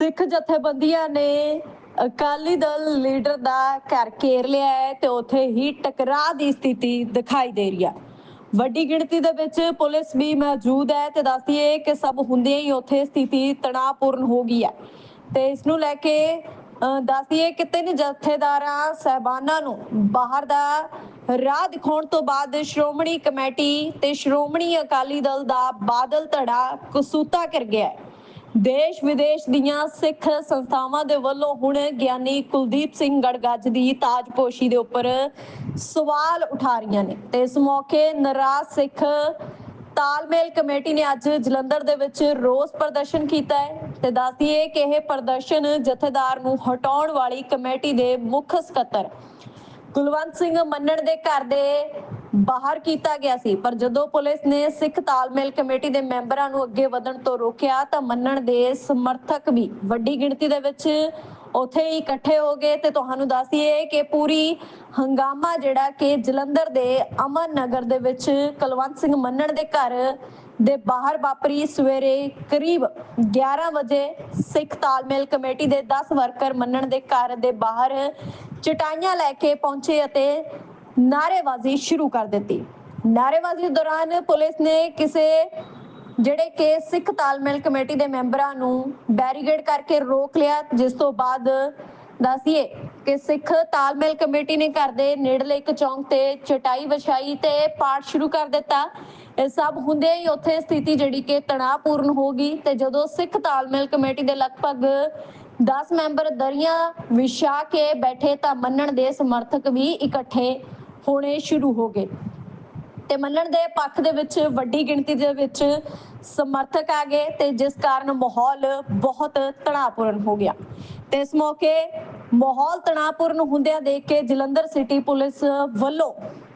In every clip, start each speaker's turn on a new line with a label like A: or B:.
A: ਸਿੱਖ ਜਥੇਬੰਦੀਆਂ ਨੇ ਅਕਾਲੀ ਦਲ ਲੀਡਰ ਦਾ ਘਰ ਘੇਰ ਲਿਆ ਹੈ ਤੇ ਉੱਥੇ ਹੀ ਟਕਰਾਅ ਦੀ ਸਥਿਤੀ ਦਿਖਾਈ ਦੇ ਰਹੀ ਹੈ ਵੱਡੀ ਗਿਣਤੀ ਦੇ ਵਿੱਚ ਪੁਲਿਸ ਵੀ ਮੌਜੂਦ ਹੈ ਤੇ ਦੱਸਦੀਏ ਕਿ ਸਭ ਹੁੰਦਿਆਂ ਹੀ ਉੱਥੇ ਸਥਿਤੀ ਤਣਾਅਪੂਰਨ ਹੋ ਗਈ ਹੈ ਤੇ ਇਸ ਨੂੰ ਲੈ ਕੇ ਅ, ਦੱਸਦੀਏ ਕਿ ਤਿੰਨ ਜਥੇਦਾਰਾਂ ਸਹਿਬਾਨਾਂ ਨੂੰ ਬਾਹਰ ਦਾ ਰਾਹ ਦਿਖਾਉਣ ਤੋਂ ਬਾਅਦ ਸ਼੍ਰੋਮਣੀ ਕਮੇਟੀ ਤੇ ਸ਼੍ਰੋਮਣੀ ਅਕਾਲੀ ਦਲ ਦਾ ਬਾਦਲ ਧੜਾ ਕਸੂਤਾ ਕਰ ਗਿਆ ਹੈ। ਦੇਸ਼ ਵਿਦੇਸ਼ ਦੀਆਂ ਸਿੱਖ ਸੰਸਥਾਵਾਂ ਦੇ ਵੱਲੋਂ ਹੁਣ ਗਿਆਨੀ ਕੁਲਦੀਪ ਸਿੰਘ ਗੜਗੱਜ ਦੀ ਤਾਜਪੋਸ਼ੀ ਦੇ ਉੱਪਰ ਸਵਾਲ ਉਠਾ ਰਹੀਆਂ ਨੇ। ਤੇ ਇਸ ਮੌਕੇ ਨਾਰਾਜ਼ ਸਿੱਖ ਤਾਲਮੇਲ ਕਮੇਟੀ ਨੇ ਅੱਜ ਜਲੰਧਰ ਦੇ ਵਿੱਚ ਰੋਸ ਪ੍ਰਦਰਸ਼ਨ ਕੀਤਾ ਹੈ ਤੇ ਦੱਸਦੀਏ ਕਿ ਇਹ ਪ੍ਰਦਰਸ਼ਨ ਜਥੇਦਾਰ ਨੂੰ ਹਟਾਉਣ ਵਾਲੀ ਕਮੇਟੀ ਦੇ ਮੁੱਖ ਸਕੱਤਰ ਕੁਲਵੰਤ ਸਿੰਘ ਮੰਨਣ ਦੇ ਘਰ ਦੇ ਬਾਹਰ ਕੀਤਾ ਗਿਆ ਸੀ, ਪਰ ਜਦੋਂ ਪੁਲਿਸ ਨੇ ਸਿੱਖ ਤਾਲਮੇਲ ਕਮੇਟੀ ਦੇ ਮੈਂਬਰਾਂ ਨੂੰ ਅੱਗੇ ਵਧਣ ਤੋਂ ਰੋਕਿਆ, ਤਾਂ ਮੰਨਣ ਦੇ ਸਮਰਥਕ ਵੀ ਵੱਡੀ ਗਿਣਤੀ ਦੇ ਵਿੱਚ ਉੱਥੇ ਹੀ ਇਕੱਠੇ ਹੋ ਗਏ। ਤੇ ਤੁਹਾਨੂੰ ਦੱਸ ਦਈਏ ਕਿ ਪੂਰੀ ਹੰਗਾਮਾ ਜਿਹੜਾ ਕਿ ਜਲੰਧਰ ਦੇ ਅਮਨ ਨਗਰ ਦੇ ਵਿੱਚ ਕੁਲਵੰਤ ਸਿੰਘ ਮੰਨਣ ਦੇ ਘਰ ਦੇ ਬਾਹਰ ਵਾਪਰੀ। ਸਵੇਰੇ ਕਰੀਬ 11 ਵਜੇ ਸਿੱਖ ਤਾਲਮੇਲ ਕਮੇਟੀ ਦੇ 10 ਵਰਕਰ ਮੰਨਣ ਦੇ ਘਰ ਦੇ ਬਾਹਰ ਚਟਾਈਆਂ ਲੈ ਕੇ ਪਹੁੰਚੇ ਅਤੇ ਨਾਅਰੇਬਾਜ਼ੀ ਸ਼ੁਰੂ ਕਰ ਦਿੱਤੀ। ਨਾਅਰੇਬਾਜ਼ੀ ਦੌਰਾਨ ਪੁਲਿਸ ਨੇ ਕਿਸੇ, ਜਿਹੜੇ ਕਿ ਸਿੱਖ ਤਾਲਮੇਲ ਕਮੇਟੀ ਦੇ ਮੈਂਬਰਾਂ ਨੂੰ ਬੈਰੀਗੇਡ ਕਰਕੇ ਰੋਕ ਲਿਆ, ਜਿਸ ਤੋਂ ਬਾਅਦ ਦੱਸੀਏ ਕਿ ਸਿੱਖ ਤਾਲਮੇਲ ਕਮੇਟੀ ਨੇ ਘਰ ਦੇ ਨੇੜਲੇ ਇੱਕ ਚੌਂਕ ਤੇ ਚਟਾਈ ਵਿਛਾਈ ਤੇ ਪਾਠ ਸ਼ੁਰੂ ਕਰ ਦਿੱਤਾ। ਇਹ ਸਭ ਹੁੰਦੇ ਹੀ ਉੱਥੇ ਸਥਿਤੀ ਜਿਹੜੀ ਕਿ ਤਣਾਅਪੂਰਨ ਹੋ ਗਈ ਤੇ ਜਦੋਂ ਸਿੱਖ ਤਾਲਮੇਲ ਕਮੇਟੀ ਦੇ ਲਗਭਗ 10 ਮੈਂਬਰ ਦਰੀਆਂ ਵਿਛਾ ਕੇ ਬੈਠੇ ਤਾਂ ਮੰਨਣ ਦੇ ਸਮਰਥਕ ਵੀ ਇਕੱਠੇ ਹੋਣੇ ਸ਼ੁਰੂ ਹੋ ਗਏ। ਤੇ ਮੰਨਣ ਦੇ ਪੱਖ ਦੇ ਵਿੱਚ ਵੱਡੀ ਗਿਣਤੀ ਦੇ ਵਿੱਚ ਸਮਰਥਕ ਆ ਗਏ ਤੇ ਜਿਸ ਕਾਰਨ ਮਾਹੌਲ ਬਹੁਤ ਤਣਾਅਪੂਰਨ ਹੋ ਗਿਆ। ਤੇ ਇਸ ਮੌਕੇ ਮਾਹੌਲ ਤਣਾਅਪੂਰਨ ਹੁੰਦਿਆਂ ਦੇਖ ਕੇ ਜਲੰਧਰ ਸਿਟੀ ਪੁਲਿਸ ਵੱਲੋਂ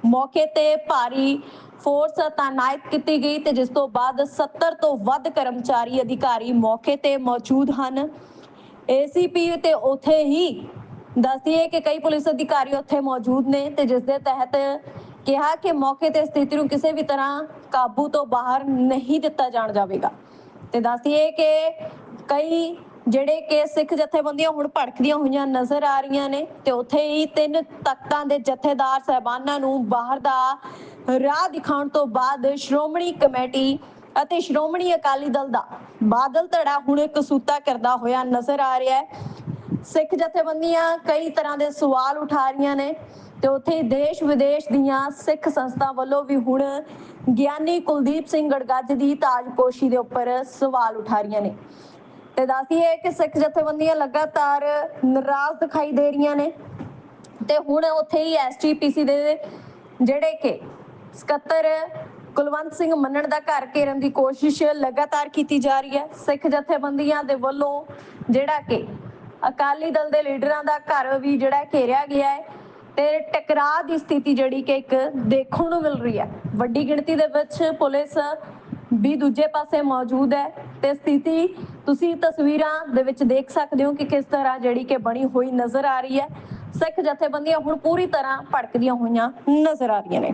A: ਮੌਕੇ ਤੇ ਭਾਰੀ ਫੋਰਸ ਤਾਇਨਾਤ ਕੀਤੀ ਗਈ ਤੇ ਜਿਸ ਤੋਂ ਬਾਅਦ 70 ਤੋਂ ਵੱਧ ਕਰਮਚਾਰੀ ਅਧਿਕਾਰੀ ਮੌਕੇ ਤੇ ਮੌਜੂਦ ਹਨ। ਏਸੀਪੀ ਤੇ ਉਥੇ ਹੀ ਦੱਸਦੀਏ ਕਿ ਕਈ ਪੁਲਿਸ ਅਧਿਕਾਰੀ ਉੱਥੇ ਮੌਜੂਦ ਨੇ ਤੇ ਜਿਸ ਦੇ ਤਹਿਤ ਕਿਹਾ ਕਿ ਮੌਕੇ ਤੇ ਸਥਿਤੀ ਨੂੰ ਕਿਸੇ ਵੀ ਤਰ੍ਹਾਂ ਕਾਬੂ ਤੋਂ ਬਾਹਰ ਨਹੀਂ ਦਿੱਤਾ ਜਾਣ ਜਾਵੇਗਾ। ਤੇ ਦੱਸਦੀਏ ਕਿ ਕਈ ਜਿਹੜੇ ਕਿ ਸਿੱਖ ਜਥੇਬੰਦੀਆਂ ਹੁਣ ਭੜਕਦੀਆਂ ਹੋਈਆਂ ਨਜ਼ਰ ਆ ਰਹੀਆਂ ਨੇ ਤੇ ਉੱਥੇ ਹੀ ਤਿੰਨ ਤਖਤਾਂ ਦੇ ਜਥੇਦਾਰ ਸਹਿਬਾਨਾਂ ਨੂੰ ਬਾਹਰ ਦਾ ਰਾਹ ਦਿਖਾਉਣ ਤੋਂ ਬਾਅਦ ਸ਼੍ਰੋਮਣੀ ਕਮੇਟੀ ਅਤੇ ਸ਼੍ਰੋਮਣੀ ਅਕਾਲੀ ਦਲ ਦਾ ਬਾਦਲ ਧੜਾ ਹੁਣ ਕਸੂਤਾ ਕਰਦਾ ਹੋਇਆ ਨਜ਼ਰ ਆ ਰਿਹਾ ਹੈ। ਸਿੱਖ ਜਥੇਬੰਦੀਆਂ ਕਈ ਤਰ੍ਹਾਂ ਦੇ ਸਵਾਲ ਉਠਾ ਰਹੀਆਂ ਨੇ ਤੇ ਉੱਥੇ ਦੇਸ਼ ਵਿਦੇਸ਼ ਦੀਆਂ ਸਿੱਖ ਸੰਸਥਾ ਵੱਲੋਂ ਵੀ ਹੁਣ ਗਿਆਨੀ ਕੁਲਦੀਪ ਸਿੰਘ ਗੜਗੱਜ ਦੀ ਤਾਜਪੋਸ਼ੀ ਦੇ ਉੱਪਰ ਸਵਾਲ ਉਠਾ ਰਹੀਆਂ ਨੇ। ਤੇ ਦੱਸੀਏ ਕਿ ਸਿੱਖ ਜਥੇਬੰਦੀਆਂ ਲਗਾਤਾਰ ਨਾਰਾਜ਼ ਦਿਖਾਈ ਦੇ ਰਹੀਆਂ ਨੇ ਤੇ ਹੁਣ ਉੱਥੇ ਹੀ ਐਸਜੀਪੀਸੀ ਦੇ ਜਿਹੜੇ ਕਿ ਸਕੱਤਰ ਕੁਲਵੰਤ ਸਿੰਘ ਮੰਨਣ ਦਾ ਘਰ ਘੇਰਨ ਦੀ ਕੋਸ਼ਿਸ਼ ਲਗਾਤਾਰ ਕੀਤੀ ਜਾ ਰਹੀ ਹੈ। ਸਿੱਖ ਜਥੇਬੰਦੀਆਂ ਦੇ ਵੱਲੋਂ ਜਿਹੜਾ ਕਿ ਅਕਾਲੀ ਦਲ ਦੇ ਲੀਡਰਾਂ ਦਾ ਘਰ ਵੀ ਜਿਹੜਾ ਘੇਰਿਆ ਗਿਆ ਹੈ ਤੇ ਟਕਰਾਅ ਦੀ ਸਥਿਤੀ ਜਿਹੜੀ ਕਿ ਇੱਕ ਦੇਖਣ ਨੂੰ ਮਿਲ ਰਹੀ ਹੈ। ਵੱਡੀ ਗਿਣਤੀ ਦੇ ਵਿੱਚ ਪੁਲਿਸ ਵੀ ਦੂਜੇ ਪਾਸੇ ਮੌਜੂਦ ਹੈ ਤੇ ਸਥਿਤੀ ਤੁਸੀਂ ਤਸਵੀਰਾਂ ਦੇ ਵਿੱਚ ਦੇਖ ਸਕਦੇ ਹੋ ਕਿ ਕਿਸ ਤਰ੍ਹਾਂ ਜਿਹੜੀ ਕਿ ਬਣੀ ਹੋਈ ਨਜ਼ਰ ਆ ਰਹੀ ਹੈ। ਸਿੱਖ ਜਥੇਬੰਦੀਆਂ ਹੁਣ ਪੂਰੀ ਤਰ੍ਹਾਂ ਭੜਕਦੀਆਂ ਹੋਈਆਂ ਨਜ਼ਰ ਆ ਰਹੀਆਂ ਨੇ।